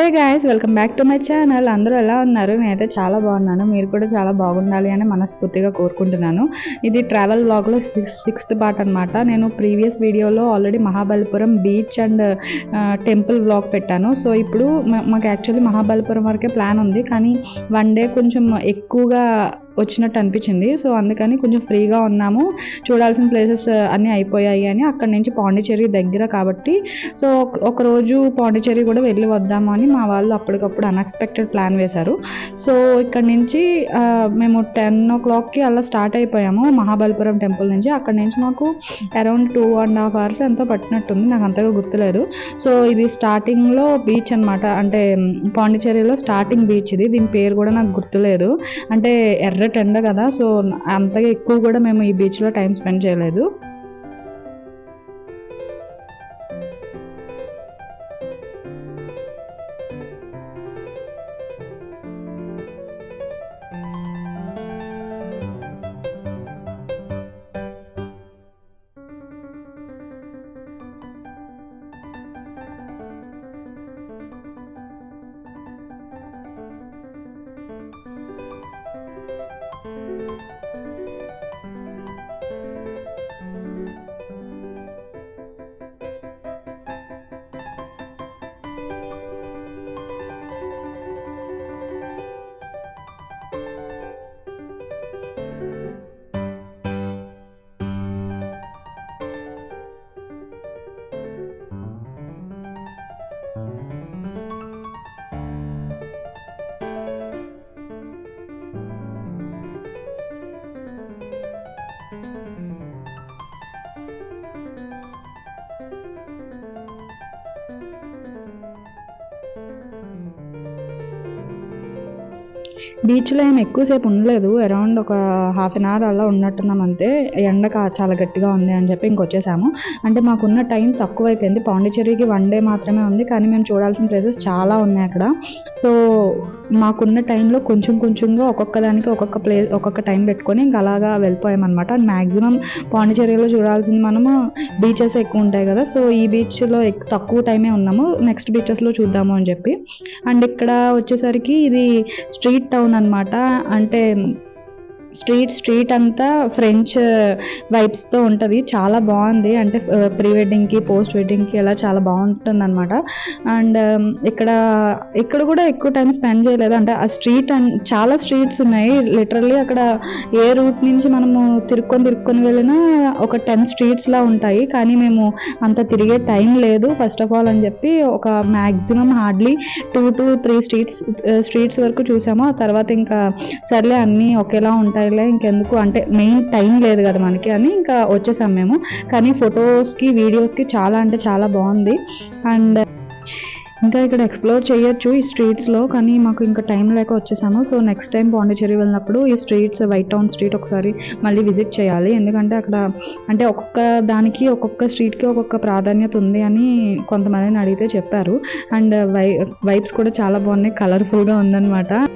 Hey guys welcome back to my channel అందరూ ఎలా ఉన్నారు? నేనైతే చాలా బాగున్నాను. మీరు కూడా చాలా బాగుండాలి అని మనస్ఫూర్తిగా కోరుకుంటున్నాను. ఇది ట్రావెల్ బ్లాగ్లో సిక్స్ సిక్స్త్ పార్ట్ అనమాట నేను ప్రీవియస్ వీడియోలో already Mahabalipuram beach and temple blog పెట్టాను. సో ఇప్పుడు మా- మాకు యాక్చువల్లీ మహాబలిపురం వరకే ప్లాన్ ఉంది. కానీ వన్ డే కొంచెం ఎక్కువగా వచ్చినట్టు అనిపించింది. సో అందుకని కొంచెం ఫ్రీగా ఉన్నాము. చూడాల్సిన ప్లేసెస్ అన్నీ అయిపోయాయి అని అక్కడి నుంచి పాండిచేరి దగ్గర కాబట్టి. సో ఒకరోజు పాండిచేరి కూడా వెళ్ళి వద్దాము అని మా వాళ్ళు అప్పటికప్పుడు అన్ఎక్స్పెక్టెడ్ ప్లాన్ వేశారు. సో ఇక్కడ నుంచి మేము టెన్ ఓ క్లాక్కి అలా స్టార్ట్ అయిపోయాము మహాబలిపురం టెంపుల్ నుంచి. అక్కడ నుంచి మాకు around two and half hours ఎంతో పట్టినట్టుంది. నాకు అంతగా గుర్తులేదు. సో ఇది స్టార్టింగ్లో బీచ్ అనమాట అంటే పాండిచేరిలో స్టార్టింగ్ బీచ్ ఇది. దీని పేరు కూడా నాకు గుర్తులేదు. అంటే ఎర్ర టెండ కదా సో అంతగా ఎక్కువ కూడా మేము ఈ బీచ్లో టైం స్పెండ్ చేయలేదు. బీచ్లో ఏం ఎక్కువసేపు ఉండలేదు. అరౌండ్ ఒక హాఫ్ అన్ అవర్ అలా ఉన్నట్టున్నాం అంతే. ఎండ చాలా గట్టిగా ఉంది అని చెప్పి ఇంకొచ్చేసాము. అంటే మాకున్న టైం తక్కువ అయిపోయింది పాండిచేరికి వన్ డే మాత్రమే ఉంది. కానీ మేము చూడాల్సిన ప్లేసెస్ చాలా ఉన్నాయి అక్కడ. సో మాకున్న టైంలో కొంచెం కొంచెంగా ఒక్కొక్క దానికి ఒక్కొక్క ప్లేస్ ఒక్కొక్క టైం పెట్టుకొని ఇంకా అలాగా వెళ్ళిపోయామన్నమాట. అండ్ మ్యాక్సిమం పాండిచేరిలో చూడాల్సింది మనము బీచెస్ ఎక్కువ ఉంటాయి కదా. సో ఈ బీచ్లో ఎక్- తక్కువ టైమే ఉన్నాము. నెక్స్ట్ బీచెస్లో చూద్దాము అని చెప్పి. అండ్ ఇక్కడ వచ్చేసరికి ఇది స్ట్రీట్ టౌన్ అనమాట అంటే స్ట్రీట్ స్ట్రీట్ అంతా ఫ్రెంచ్ uh, వైబ్స్తో ఉంటుంది. చాలా బాగుంది. అంటే ప్రీ వెడ్డింగ్కి పోస్ట్ వెడ్డింగ్కి అలా చాలా బాగుంటుంది అనమాట అండ్ um, ఇక్కడ ఇక్కడ కూడా ఎక్కువ టైం స్పెండ్ చేయలేదు. అంటే ఆ స్ట్రీట్ అండ్ చాలా స్ట్రీట్స్ ఉన్నాయి. లిటరల్లీ అక్కడ ఏ రూట్ నుంచి మనము తిరుక్కొని తిరుక్కొని వెళ్ళినా ఒక టెన్ స్ట్రీట్స్లా ఉంటాయి. కానీ మేము అంత తిరిగే టైం లేదు. ఫస్ట్ ఆఫ్ ఆల్ అని చెప్పి ఒక maximum hardly two to three streets streets వరకు చూసాము. ఆ తర్వాత ఇంకా సర్లే అన్నీ ఒకేలా ఉంటాయి. సరేలే ఇంకెందుకు? అంటే మెయిన్ టైం లేదు కదా మనకి అని ఇంకా వచ్చేసాం మేము. కానీ ఫొటోస్కి వీడియోస్కి చాలా అంటే చాలా బాగుంది. అండ్ ఇంకా ఇక్కడ ఎక్స్ప్లోర్ చేయొచ్చు ఈ స్ట్రీట్స్లో కానీ మాకు ఇంకా టైం లేక వచ్చేసాము. సో నెక్స్ట్ టైం పాండిచేరి వెళ్ళినప్పుడు ఈ స్ట్రీట్స్ వైట్ టౌన్ స్ట్రీట్ ఒకసారి మళ్ళీ విజిట్ చేయాలి. ఎందుకంటే అక్కడ అంటే ఒక్కొక్క దానికి ఒక్కొక్క స్ట్రీట్కి ఒక్కొక్క ప్రాధాన్యత ఉంది అని కొంతమందిని అడిగితే చెప్పారు. అండ్ వై వైబ్స్ కూడా చాలా బాగున్నాయి. కలర్ఫుల్గా ఉందన్నమాట.